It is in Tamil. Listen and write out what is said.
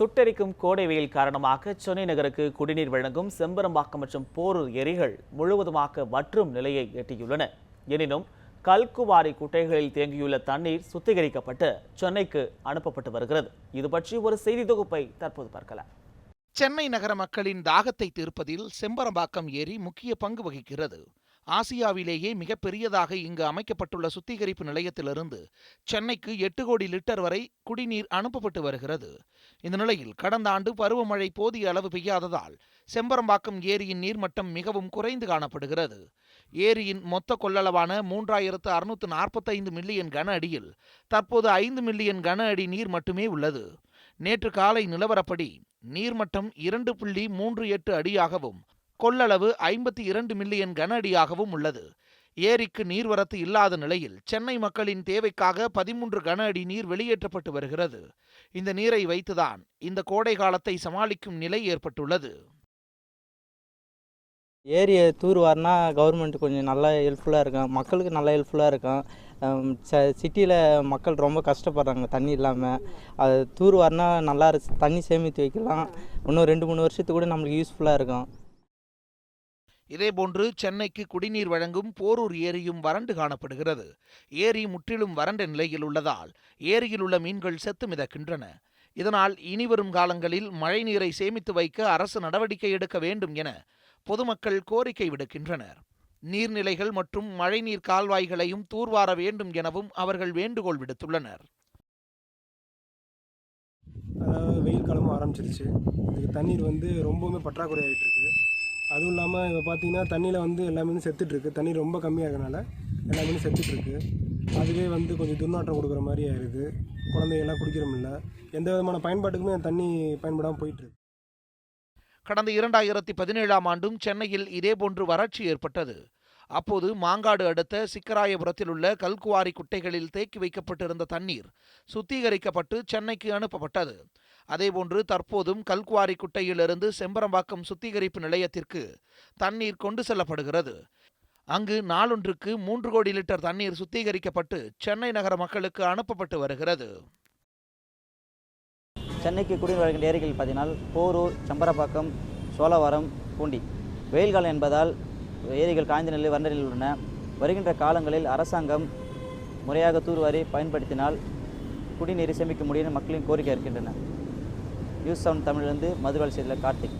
சுட்டெரிக்கும் கோடை வெயில் காரணமாக சென்னை நகருக்கு குடிநீர் வழங்கும் செம்பரம்பாக்கம் மற்றும் போரூர் ஏரிகள் முழுவதுமாக வற்றும் நிலையை எட்டியுள்ளன. எனினும் கல்குவாரி குட்டைகளில் தேங்கியுள்ள தண்ணீர் சுத்திகரிக்கப்பட்டு சென்னைக்கு அனுப்பப்பட்டு வருகிறது. இது பற்றி ஒரு செய்தி தொகுப்பை தற்போது பார்க்கலாம். சென்னை நகர மக்களின் தாகத்தை தீர்ப்பதில் செம்பரம்பாக்கம் ஏரி முக்கிய பங்கு வகிக்கிறது. ஆசியாவிலேயே மிகப்பெரியதாக இங்கு அமைக்கப்பட்டுள்ள சுத்திகரிப்பு நிலையத்திலிருந்து சென்னைக்கு எட்டு கோடி லிட்டர் வரை குடிநீர் அனுப்பப்பட்டு வருகிறது. இந்த நிலையில் கடந்த ஆண்டு பருவமழை போதிய அளவு பெய்யாததால் செம்பரம்பாக்கம் ஏரியின் நீர்மட்டம் மிகவும் குறைந்து காணப்படுகிறது. ஏரியின் மொத்த கொள்ளளவான மூன்றாயிரத்து அறுநூற்று நாற்பத்தைந்து மில்லியன் கன அடியில் தற்போது ஐந்து மில்லியன் கன அடி நீர் மட்டுமே உள்ளது. நேற்று காலை நிலவரப்படி நீர்மட்டம் இரண்டு புள்ளி மூன்று எட்டு அடியாகவும் கொள்ளளவு ஐம்பத்தி இரண்டு மில்லியன் கன அடியாகவும் உள்ளது. ஏரிக்கு நீர்வரத்து இல்லாத நிலையில் சென்னை மக்களின் தேவைக்காக பதிமூன்று கன அடி நீர் வெளியேற்றப்பட்டு வருகிறது. இந்த நீரை வைத்துதான் இந்த கோடை காலத்தை சமாளிக்கும் நிலை ஏற்பட்டுள்ளது. ஏரியை தூர்வார்னா கவர்மெண்ட் கொஞ்சம் நல்லா ஹெல்ப்ஃபுல்லாக இருக்கும் மக்களுக்கு நல்லா ஹெல்ப்ஃபுல்லாக இருக்கும் சிட்டியில் மக்கள் ரொம்ப கஷ்டப்படுறாங்க தண்ணி இல்லாமல் அது தூர்வார்னா நல்லா தண்ணி சேமித்து வைக்கலாம். இன்னும் ரெண்டு மூணு வருஷத்துக்கு கூட நம்மளுக்கு யூஸ்ஃபுல்லாக இருக்கும். இதேபோன்று சென்னைக்கு குடிநீர் வழங்கும் போரூர் ஏரியும் வறண்டு காணப்படுகிறது. ஏரி முற்றிலும் வறண்ட நிலையில் உள்ளதால் ஏரியில் உள்ள மீன்கள் செத்து மிதக்கின்றன. இதனால் இனிவரும் காலங்களில் மழைநீரை சேமித்து வைக்க அரசு நடவடிக்கை எடுக்க வேண்டும் என பொதுமக்கள் கோரிக்கை விடுக்கின்றனர். நீர்நிலைகள் மற்றும் மழைநீர் கால்வாய்களையும் தூர்வார வேண்டும் எனவும் அவர்கள் வேண்டுகோள் விடுத்துள்ளனர். வெயில் காலமும் ஆரம்பிச்சிருச்சு. இதுக்கு தண்ணீர் வந்து ரொம்பவுமே பற்றாக்குறை ஆகிட்டு இருக்கு அதுவும் இல்லாமல் இப்போ பார்த்தீங்கன்னா தண்ணியில் வந்து எல்லா மீனும் செத்துட்ருக்கு தண்ணி ரொம்ப கம்மியாக எல்லா மீனும் செத்துட்ருக்கு அதுவே வந்து கொஞ்சம் துர்நாற்றம் கொடுக்குற மாதிரி ஆயிடுது. குழந்தைகள்லாம் குடிக்கிறமில்ல எந்த விதமான பயன்பாட்டுக்குமே தண்ணி பயன்படாமல் போயிட்டுருக்கு கடந்த இரண்டாயிரத்தி பதினேழாம் ஆண்டும் சென்னையில் இதேபோன்று வறட்சி ஏற்பட்டது. அப்போது மாங்காடு அடுத்த சிக்கராயபுரத்தில் உள்ள கல்குவாரி குட்டைகளில் தேக்கி வைக்கப்பட்டிருந்த தண்ணீர் சுத்திகரிக்கப்பட்டு சென்னைக்கு அனுப்பப்பட்டது. அதேபோன்று தற்போதும் கல்குவாரி குட்டையிலிருந்து செம்பரம்பாக்கம் சுத்திகரிப்பு நிலையத்திற்கு தண்ணீர் கொண்டு செல்லப்படுகிறது. அங்கு நாளொன்றுக்கு மூன்று கோடி லிட்டர் தண்ணீர் சுத்திகரிக்கப்பட்டு சென்னை நகர மக்களுக்கு அனுப்பப்பட்டு வருகிறது. சென்னைக்கு குடிநீர் வழங்கும் ஏரிகள் பார்த்தீங்கன்னா போரூர் சம்பரப்பாக்கம் சோழவரம் பூண்டி. வெயில் காலம் என்பதால் ஏரிகள் காய்ந்த நிலையில் வறண்ட நிலையில் உள்ளன. வருகின்ற காலங்களில் அரசாங்கம் முறையாக தூர்வாரி பயன்படுத்தினால் குடிநீரை சேமிக்க முடியும் மக்களின் கோரிக்கை இருக்கின்றன. நியூஸ் செவன் தமிழ்லேருந்து மதுரை செய்தியில் கார்த்திக்.